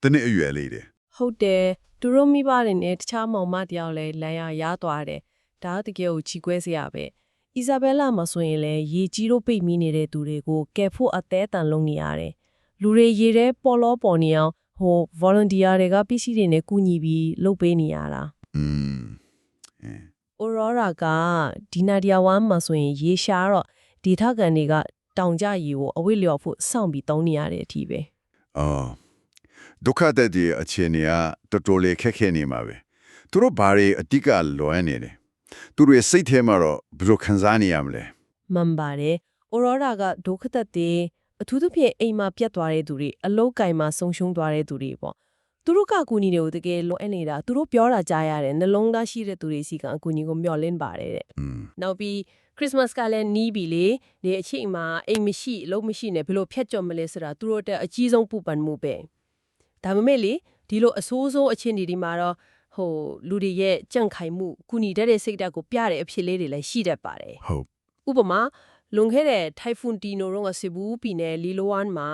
တနေ့အရွယ်လေးတယ်ဟုတ်တယ်သူတို့မိဘတွေနဲ့တခြားမောင်မတယောက်လည်းလမ်းရရသွားတယ်ဒါတကယ်ကိုချီကွဲစရာပဲအီဇာဘဲလာမဆိုရင်လည်းရေကြီးတို့ပိတ်မိနေတဲ့သူတွေကိုကယ်ဖို့အသေးအတန်လုပ်နေရတယ်လူတွေရေထဲပေါ်လောပေါ်နေအောင်ဟို volunteer တွေကပစ္စည်းတွေနဲ့ကူညီပြီးလုပ်ပေးနေရတာ။อืมအဲ။ Aurora ကဒီနာဒီယာဝမ်မှာဆိုရင်ရေရှားတော့ဒေသခံတွေကတောင်ကြရေကိုအဝိလျော်ဖို့စောင့်ပြီးတောင်းနေရတဲ့အထိပဲ အော်ဒုက္ခတဲ့ဒီအခြေအနေကတော်တော်လေးခက်ခဲနေမှာပဲ။သူတို့ဘာတွေအတိကလွယ်နေတယ်။သူတို့ရဲ့စိတ်ထဲမှာတော့ဘယ်လိုခံစားနေရမလဲ။မှန်ပါတယ်။ Aurora ကဒုက္ခသက်တဲ့အထူးသဖြင့်အိမ်မှာပြတ်သွားတဲ့သူတွေအလုတ်ကင်မှာဆုံးရှုံးသွားတဲ့သူတွေပေါ့။သူတို့ကကူညီတွေကိုတကယ်လိုအပ်နေတာသူတို့ပြောတာကြားရတယ်နှလုံးသားရှိတဲ့သူတွေစီကအကူညီကိုမျှော်လင့်ပါတယ်တဲ့။อืมနောက်ပြီးခရစ်စမတ်ကလည်းနီးပြီလေဒီအချိန်မှာအိမ်မရှိအလုပ်မရှိနဲ့ဘယ်လိုဖြတ်ကျော်မလဲဆိုတာသူတို့အတွက်အကြီးဆုံးပူပန်မှုပဲဒါပေမဲ့လေဒီလိုအဆိုးဆုံးအခြေအနေဒီမှာတော့ဟိုလူတွေရဲ့ကြန့်ခိုင်မှုကုညီတတ်တဲ့စိတ်ဓာတ်ကိုပြတဲ့အဖြစ်လေးတွေလည်းရှိတတ်ပါတယ်ဟုတ်ဥပမာလွန်ခဲ့တဲ့ Typhoon Tino ရောကစီဘူးပြည်နယ်လီလိုဝမ်မှာ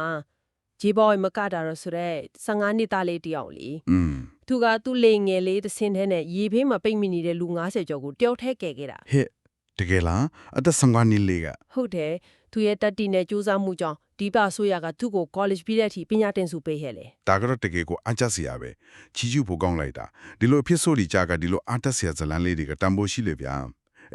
ဂျေဘော်မကတာရဆိုတဲ့15နှစ်သားလေးတယောက်လीอืมသူကသူ့လေငယ်လေးတစ်စင်းထဲနဲ့ရေဘေးမှာပိတ်မိနေတဲ့လူ90ကျော်ကိုတယောက်ထဲကယ်ခဲ့တာဟဲ့ တကယ်လားအသက်15နှစ်လေးကဟုတ်တယ်သူရဲ့တက်တီနဲ့စူးစမ်းမှုကြောင့်ဒီပါဆိုရကသူ့ကို college ပြီးတဲ့အထိပညာတင်စုပေးခဲ့လေဒါကတော့တကယ်ကိုအကြက်စရာပဲချီကျူဖို့ကောင်းလိုက်တာဒီလိုအဖြစ်ဆိုဒီကြကဒီလိုအတက်စရာဇလန်းလေးတွေကတန်ဖိုးရှိလေဗျာ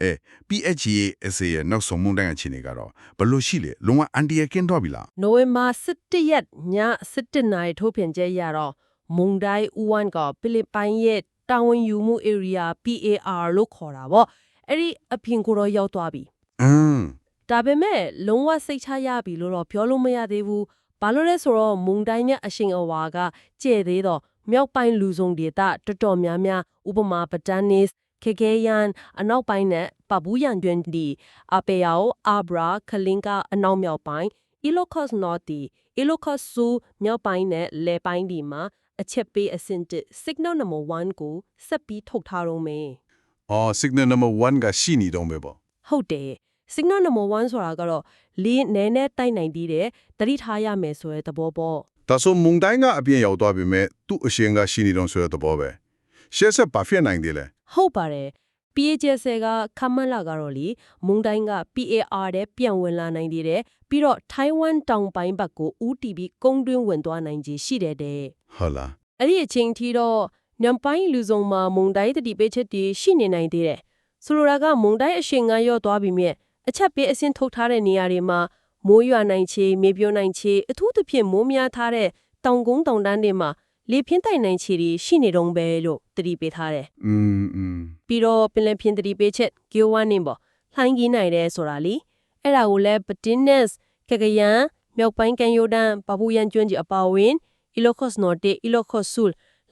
အဲ PHA SA ရဲ့နောက်ဆုံးမုန်တိုင်းအခြေအနေကတော့ဘယ်လိုရှိလဲလုံးဝအန်တီရကင်းတော့ပြီလားနိုဝင်ဘာ17ရက်ည17နာရီထုတ်ပြန်ချက်ရတော့မုန်တိုင်းဦးဝမ်ကဖိလစ်ပိုင်ရဲ့တာဝန်ယူမှု area PAR လို့ခေါ်တာပေါ့ အဲ့ဒီအပြင်ကိုတော့ရောက်သွားပြီအင်းဒါပေမဲ့လုံးဝစိတ်ချရပြီလို့တော့ပြောလို့မရသေးဘူးဘာလို့လဲဆိုတော့မုန်တိုင်းရဲ့အရှင်အဝါကကျဲသေးတော့မြောက်ပိုင်းလူစုံဒေသတော်တော်များများဥပမာပတန်နစ်ခေကေယန်အနောက်ပိုင်းနဲ့ပပူယန်ကျွန်းဒီအပေယောအာဘရာခလင်ကအနောက်မြောက်ပိုင်းအီလိုကော့စ်နော်တီအီလိုကော့စ်ဆူမြောက်ပိုင်းနဲ့လေပိုင်းဒီမှာအချက်ပေးအဆင့်တစ် signal number 1ကိုဆက်ပြီးထုတ်ထားတော့မယ် အော် signal number 1ကရှိနေတော့မယ်ပေါ့ဟုတ်တယ် signal number 1ဆိုတာကတော့လေးနဲနဲတိုက်နိုင်သေးတယ်တတိထားရမယ်ဆိုတဲ့သဘောပေါ့ဒါဆိုမုန်တိုင်းကအပြင်ရောက်သွားပြီမဲ့သူ့အရှင်ကရှိနေတော့ဆိုတဲ့သဘောပဲရှက်ဆက်ဘာဖြစ်နိုင်သေးလဲဟုတ်ပါတယ် PHS ကခမလာကတော့လေမုန်တိုင်းက PAR တဲ့ပြန်ဝင်လာနိုင်သေးတယ်ပြီးတော့ Taiwan တောင်ပိုင်းဘက်ကို UTB ကုန်းတွင်းဝင်သွားနိုင်ခြေရှိတယ်တဲ့ဟုတ်လားအဲ့ဒီအချိန်ထိတော့ ညံပိုင်းလူစုံမှာမုန်တိုင်းတတိပေးချက်တည်ရှိနေနိုင်သေးတယ်ဆိုလိုတာကမုန်တိုင်းအရှင်ကရော့သွားပြီမြဲအချက်ပေးအစင်းထုတ်ထားတဲ့နေရာတွေမှာမိုးရွာနိုင်ချေမြေပြိုနိုင်ချေအထူးသဖြင့်မိုးများထားတဲ့တောင်ကုန်းတောင်တန်းတွေမှာလေပြင်းတိုက်နိုင်ချေတွေရှိနေတော့ပဲလို့တတိပေးထားတယ် อืมอืม ပြီးတော့ပင်လယ်ပြင်တတိပေးချက်ဂီယိုဝမ်နင်းပေါ့လှိုင်းကြီးနိုင်တယ်ဆိုတာလीအဲ့ဒါကိုလည်းပတင်းနက်စ်ကကယန်မြောက်ပိုင်းကန်ယိုဒန်ပပူယန်ကျွန်းကြီးအပါအဝင်အီလိုကော့စ်နော်တေအီ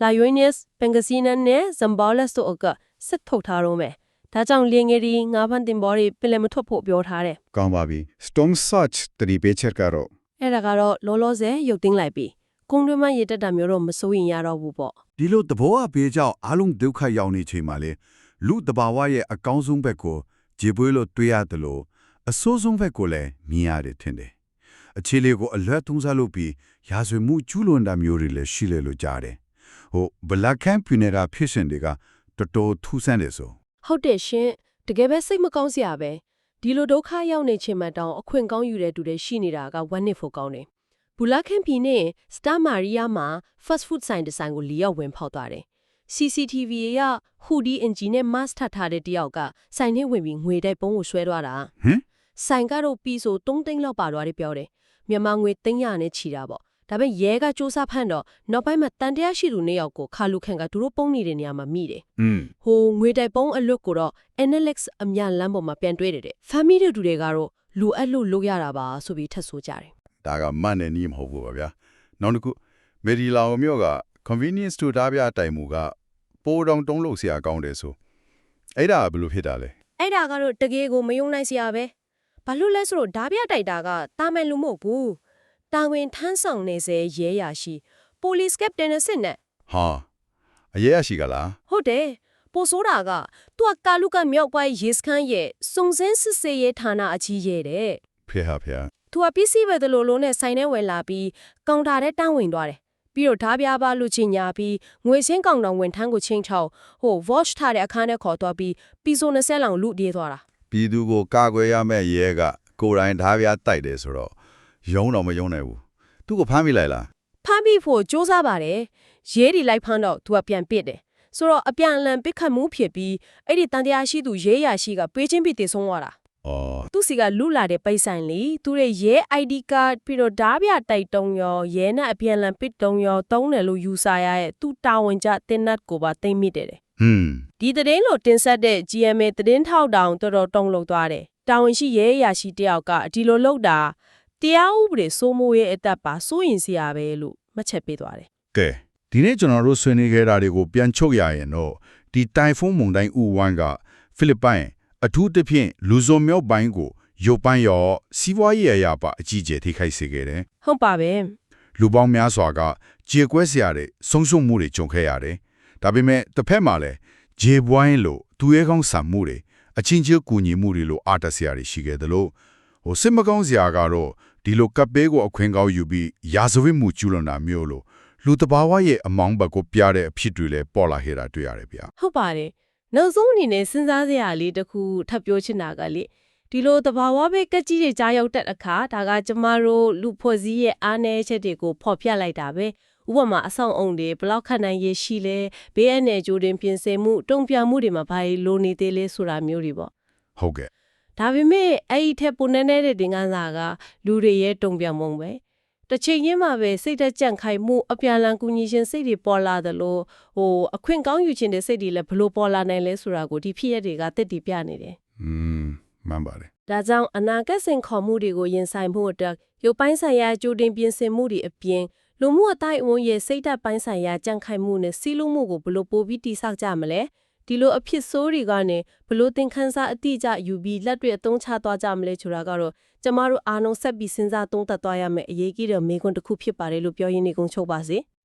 လိုကော့ဆူလ်လာယွိနက်စ်ပင်ကစီနန်နဲ့ဇမ်ဘောလက်စ်တို့ကစစ်ထုတ်ထားတော့မယ်ဒါကြောင့်လင်းငယ်ဒီငါးဖန်တင်ဘော်တွေပင်လယ်မထွက်ဖို့ပြောထားတယ်ကောင်းပါပြီ storm surge တတိပေးချက်ကတော့အဲ့ဒါကတော့လောလောဆယ်ရုပ်သိမ်းလိုက်ပြီကုန်းတွင်းမှရေတက်တာမျိုးတော့မစိုးရင်ရတော့ဘူးပေါ့ဒီလိုသဘောအပေးကြောင့်အားလုံးဒုက္ခရောက်နေချိန်မှာလေလူတဘာဝရဲ့အကောင်းဆုံးဘက်ကိုဂျေပွေးလို့တွေးရတယ်လို့အဆိုးဆုံးဘက်ကိုလည်းမြင်ရတယ်ထင်တယ်အခြေလေးကိုအလွတ်သုံးစားလုပ်ပြီးရာဇဝမှုကျူးလွန်တာမျိုးတွေလည်းရှိလေလို့ကြားတယ် ဟိုဘလက်ခမ်ပြနေတာဖြစ်စဉ်တွေကတော်တော်ထူးဆန်းတယ်ဆိုဟုတ်တယ်ရှင်တကယ်ပဲစိတ်မကောင်းစရာပဲဒီလိုဒုက္ခရောက်နေချိန်မှတောင်အခွင့်ကောင်းယူတဲ့သူတွေရှိနေတာကဝမ်းနည်းဖို့ကောင်းတယ်ဘူလာခင်ပြည်နဲ့စတာမာရီယာမှာ fast food ဆိုင်ဒီဇိုင်းကိုလီရောက်ဝင်ဖောက်သွားတယ် CCTV ရဟူဒီအင်ဂျင်နဲ့ mask ထပ်ထားတဲ့တယောက်ကဆိုင်ထဲဝင်ပြီးငွေတိုက်ပုံးကိုဆွဲသွားတာဟမ်ဆိုင်ကတော့ပြီးဆို3သိန်းလောက်ပါသွားတယ်ပြောတယ်မြန်မာငွေ300နဲ့ချီတာပေါ့ ဒါပေမဲ့ရဲကစူးစမ်းဖန်တော့နောက်ပိုင်းမှာတန်တရားရှိသူနှစ်ယောက်ကိုခါလူခန့်ကသူတို့ပုံနေတဲ့နေရာမှာမိတယ်อืมဟိုငွေတိုက်ပုံးအလွတ်ကိုတော့ Analyx အမြလမ်းပေါ်မှာပြန်တွေ့တယ်တဲ့ family တို့တူတွေကတော့လူအပ်လို့လုပ်ရတာပါဆိုပြီးထပ်ဆိုကြတယ်ဒါကမတ်နဲ့နီးမဟုတ်ဘူးပါဗျာနောက်တစ်ခုမေဒီလာမြို့က convenience store ဓာပြတိုင်မူကပိုးတောင်တုံးလို့ဆရာကောင်းတယ်ဆိုအဲ့ဒါဘယ်လိုဖြစ်တာလဲအဲ့ဒါကတော့တကယ်ကိုမယုံနိုင်စရာပဲဘာလို့လဲဆိုတော့ဓာပြတိုက်တာကတာမန်လူမဟုတ်ဘူး တာဝန်ထမ်းဆောင်နေစေရဲရရှိ police captain နဲ့စစ်နဲ့ဟာအရေးရရှိကလားဟုတ်တယ်ပိုဆိုးတာကသူကကာလူကမြောက်ပိုင်းရေစခန်းရဲ့စုံစင်းစစ်စေးရေးဌာနအကြီးရဲတဲ့ဖေဟာဖေဟာသူကပစ္စည်းပဲတလို့လို့နဲ့ဆိုင်ထဲဝင်လာပြီးကောင်တာထဲတန်းဝင်သွားတယ်ပြီးတော့ဓာပြားပါလူချင်းညာပြီးငွေစင်းကောင်တောင်ဝင်ထန်းကိုချင်းချောက်ဟို watch ထားတဲ့အခန်းထဲခေါ်သွားပြီးပီဆို20လောင်လူပြေးသွားတာပြည်သူကိုကာကွယ်ရမယ့်ရဲကကိုယ်တိုင်ဓာပြတိုက်တယ်ဆိုတော့ ယုံတော့မယုံနိုင်ဘူးသူ့ကိုဖမ်းမိလိုက်လားဖမ်းပြီးဖို့စ조사ပါတယ်ရဲဒီလိုက်ဖမ်းတော့သူကပြန်ပစ်တယ်ဆိုတော့အပြန်အလှန်ပစ်ခတ်မှုဖြစ်ပြီးအဲ့ဒီတန်တရားရှိသူရဲရရှိကပေးချင်းပြီးတည်ဆုံးသွားတာအော်သူစီကလူလာတဲ့ပိတ်ဆိုင်လေသူရဲ့ရဲ ID card ပြီးတော့ဓာပြတိုက်တုံးရောရဲနဲ့အပြန်အလှန်ပစ်တုံးရောတုံးတယ်လို့ယူဆရရဲ့သူတာဝန်ကျတင်နတ်ကိုပါသိမ့်မိတယ်တဲ့ဟွန်းဒီသတင်းလို့တင်ဆက်တဲ့ GMA သတင်းထောက်တောင်တော်တော်တုံးလုံသွားတယ်တာဝန်ရှိရဲအရာရှိတယောက်ကဒီလိုလုပ်တာ တရားဥပဒေစိုးမိုးရေးအသက်ပါစိုးရင်စရာပဲလို့မှတ်ချက်ပေးသွားတယ်ကဲဒီနေ့ကျွန်တော်တို့ဆွေးနွေးခဲ့တာတွေကိုပြန်ချုပ်ရရင်တော့ဒီတိုင်ဖုန်းမုန်တိုင်းဥဝမ်းကဖိလစ်ပိုင်အထူးသဖြင့်လူဇုံမြောက်ပိုင်းကိုရုပ်ပိုင်းရောစီးပွားရေးအရာပါအကြီးအကျယ်ထိခိုက်စေခဲ့တယ်ဟုတ်ပါပဲလူပေါင်းများစွာကကြေကွဲစရာတွေဆုံးရှုံးမှုတွေကြုံခဲ့ရတယ်။ဒါပေမဲ့တစ်ဖက်မှာလည်းဂျေပွိုင်းလို့သူရဲကောင်းဆံမှုတွေအချင်းချင်းကူညီမှုတွေလို့အားတစရာတွေရှိခဲ့တယ်လို့ဟိုစစ်မကောင်းစရာကတော့ ဒီလိုကပ်ပေးကိုအခွင့်ကောင်းယူပြီးရာဇဝတ်မှုကျူးလွန်တာမျိုးလို့လူတဘာဝရဲ့အမောင်းဘက်ကိုပြတဲ့အဖြစ်တွေလည်းပေါ်လာခဲ့တာတွေ့ရတယ်ဗျာဟုတ်ပါတယ်နောက်ဆုံးအနေနဲ့စဉ်းစားစရာလေးတစ်ခုထပ်ပြောချင်တာကလေဒီလိုတဘာဝပဲကက်ကြီးတွေကြားရောက်တဲ့အခါဒါကကျမတို့လူဖွဲ့စည်းရဲ့အားနည်းချက်တွေကိုဖော်ပြလိုက်တာပဲဥပမာအဆောင်အုံတွေဘလောက်ခန့်နိုင်ရရှိလဲဘေးအန္တရာယ်ကြိုတင်ပြင်ဆင်မှုတုံ့ပြန်မှုတွေမှာဘာတွေလိုနေသေးလဲဆိုတာမျိုးတွေပေါ့ဟုတ်ကဲ့ ဒါပေမဲ့အဲ့ဒီထက်ပိုနေနေတဲ့တင်ကန်းစာကလူတွေရဲ့တုံ့ပြန်မှုပဲတစ်ချိန်ချင်းမှာပဲစိတ်သက်ကြန့်ခိုင်မှုအပြန်အလှန်ကူညီခြင်းစိတ်တွေပေါ်လာသလိုဟိုအခွင့်ကောင်းယူခြင်းတဲ့စိတ်တွေလည်းဘလို့ပေါ်လာနိုင်လဲဆိုတာကိုဒီဖြစ်ရက်တွေကတက်တည်ပြနေတယ်อืมမှန်ပါတယ်။ဒါကြောင့်အနာဂတ်စင်ခေါ်မှုတွေကိုရင်ဆိုင်မှုအတွက်ရုပ်ပိုင်းဆိုင်ရာကြိုတင်ပြင်ဆင်မှုတွေအပြင်လူမှုအတိုင်းအဝန်ရဲ့စိတ်ဓာတ်ပိုင်းဆိုင်ရာကြန့်ခိုင်မှုနဲ့စီးလုံးမှုကိုဘလို့ပို့ပြီးတိဆောက်ကြမလဲ။ ဒီလိုအဖြစ်ဆိုးတွေကနေဘလို့သင်ခန်းစာအတိအကျယူပြီးလက်တွေအသုံးချသွားကြမလဲဆိုတာကတော့ကျမတို့အားလုံးဆက်ပြီးစဉ်းစားသုံးသပ်သွားရမယ့်အရေးကြီးတဲ့မေးခွန်းတစ်ခုဖြစ်ပါတယ်လို့ပြောရင်းနေကုန်ချုပ်ပါစေ။